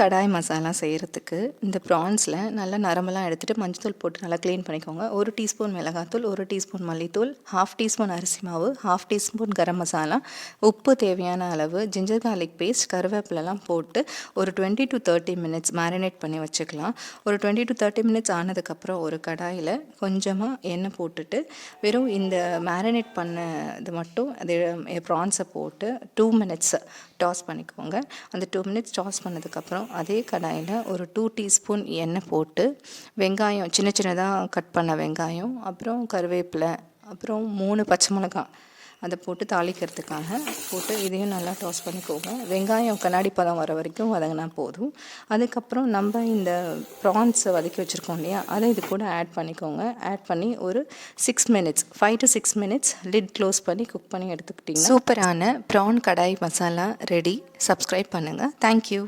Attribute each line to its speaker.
Speaker 1: கடாய் மசாலா செய்கிறதுக்கு இந்த ப்ரான்ஸில் நல்லா நரம்பெல்லாம் எடுத்துகிட்டு மஞ்சத்தூள் போட்டு நல்லா க்ளீன் பண்ணிக்கோங்க. ஒரு டீஸ்பூன் மிளகாத்தூள் ஒரு டீஸ்பூன் மல்லித்தூள் ஹாஃப் டீஸ்பூன் அரிசி மாவு ஹாஃப் டீஸ்பூன் கரம் மசாலா உப்பு தேவையான அளவு ஜிஞ்சர் கார்லிக் பேஸ்ட் கருவேப்பிலெல்லாம் போட்டு ஒரு twenty to thirty minutes marinade பண்ணி வச்சுக்கலாம். ஒரு டுவெண்ட்டி டு தேர்ட்டி மினிட்ஸ் ஆனதுக்கப்புறம் ஒரு கடாயில் கொஞ்சமாக எண்ணெய் போட்டுட்டு வெறும் இந்த மேரினேட் பண்ண இது மட்டும் அது ப்ரான்ஸை போட்டு டூ மினிட்ஸ் டாஸ் பண்ணிக்கோங்க. அந்த டூ மினிட்ஸ் டாஸ் பண்ணதுக்கப்புறம் அதே கடாயில் ஒரு டூ டீஸ்பூன் எண்ணெய் போட்டு வெங்காயம் சின்ன சின்னதாக கட் பண்ண வெங்காயம் அப்புறம் கருவேப்பிலை அப்புறம் மூணு பச்சை மிளகாய். அதை போட்டு தாளிக்கிறதுக்காக போட்டு இதையும் நல்லா டாஸ் பண்ணிக்கோங்க. வெங்காயம் கண்ணாடி பதம் வர வரைக்கும் வதங்கினா போதும். அதுக்கப்புறம் நம்ம இந்த ப்ரான்ஸை வதக்கி வச்சுருக்கோம் இல்லையா அதை இது கூட ஆட் பண்ணிக்கோங்க. ஆட் பண்ணி ஒரு six minutes five to six minutes lid close பண்ணி குக் பண்ணி எடுத்துக்கிட்டிங்க சூப்பரான prawn kadai masala ready subscribe பண்ணுங்கள் தேங்க்யூ